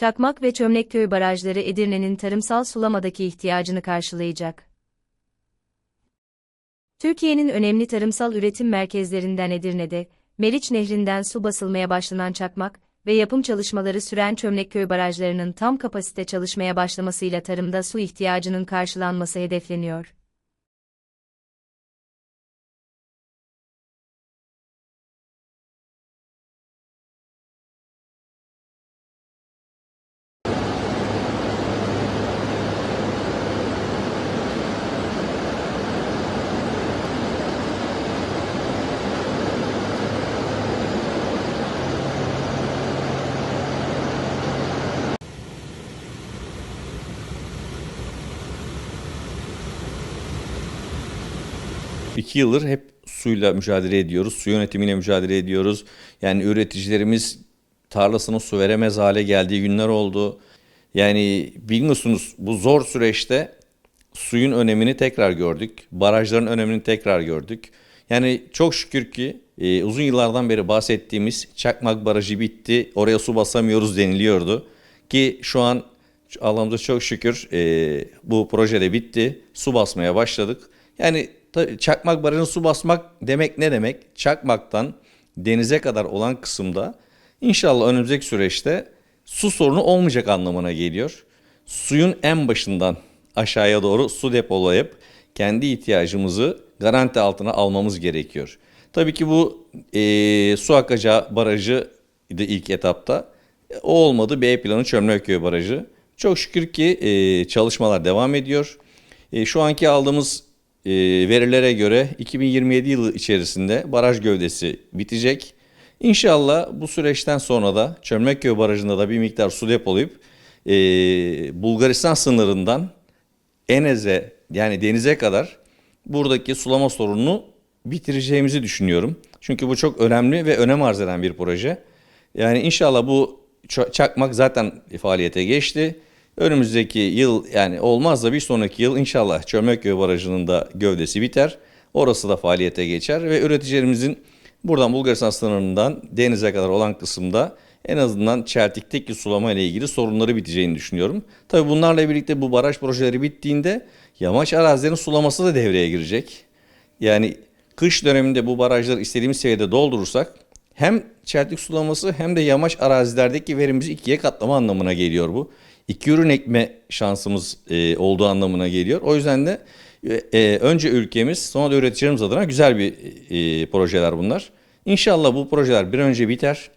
Çakmak ve Çömlekköy barajları Edirne'nin tarımsal sulamadaki ihtiyacını karşılayacak. Türkiye'nin önemli tarımsal üretim merkezlerinden Edirne'de, Meriç Nehri'nden su basılmaya başlanan Çakmak ve yapım çalışmaları süren Çömlekköy barajlarının tam kapasite çalışmaya başlamasıyla tarımda su ihtiyacının karşılanması hedefleniyor. İki yıldır hep suyla mücadele ediyoruz. Su yönetimiyle mücadele ediyoruz. Yani üreticilerimiz tarlasına su veremez hale geldiği günler oldu. Yani biliyorsunuz bu zor süreçte suyun önemini tekrar gördük. Barajların önemini tekrar gördük. Yani çok şükür ki e, uzun yıllardan beri bahsettiğimiz Çakmak Barajı bitti. Oraya su basamıyoruz deniliyordu. Ki şu an Allah'ımıza çok şükür e, bu projede bitti. Su basmaya başladık. Yani Çakmak Barajı'nın su basmak demek ne demek? Çakmak'tan denize kadar olan kısımda inşallah önümüzdeki süreçte su sorunu olmayacak anlamına geliyor. Suyun en başından aşağıya doğru su depolayıp kendi ihtiyacımızı garanti altına almamız gerekiyor. Tabii ki bu e, su akacağı barajı idi ilk etapta. O olmadı B planı Çömlekköy Barajı. Çok şükür ki e, çalışmalar devam ediyor. E, şu anki aldığımız e, verilere göre 2027 yılı içerisinde baraj gövdesi bitecek. İnşallah bu süreçten sonra da Çömlekköy Barajı'nda da bir miktar su depolayıp e, Bulgaristan sınırından Enez'e yani denize kadar buradaki sulama sorununu bitireceğimizi düşünüyorum. Çünkü bu çok önemli ve önem arz eden bir proje. Yani inşallah bu çakmak zaten faaliyete geçti. Önümüzdeki yıl yani olmaz da bir sonraki yıl inşallah Çömlekköy Barajı'nın da gövdesi biter. Orası da faaliyete geçer ve üreticilerimizin buradan Bulgaristan sınırından denize kadar olan kısımda en azından çeltikteki sulama ile ilgili sorunları biteceğini düşünüyorum. Tabii bunlarla birlikte bu baraj projeleri bittiğinde yamaç arazilerin sulaması da devreye girecek. Yani kış döneminde bu barajları istediğimiz seviyede doldurursak hem çeltik sulaması hem de yamaç arazilerdeki verimimizi ikiye katlama anlamına geliyor bu. İki ürün ekme şansımız e, olduğu anlamına geliyor. O yüzden de e, önce ülkemiz sonra da üreticilerimiz adına güzel bir e, projeler bunlar. İnşallah bu projeler bir önce biter.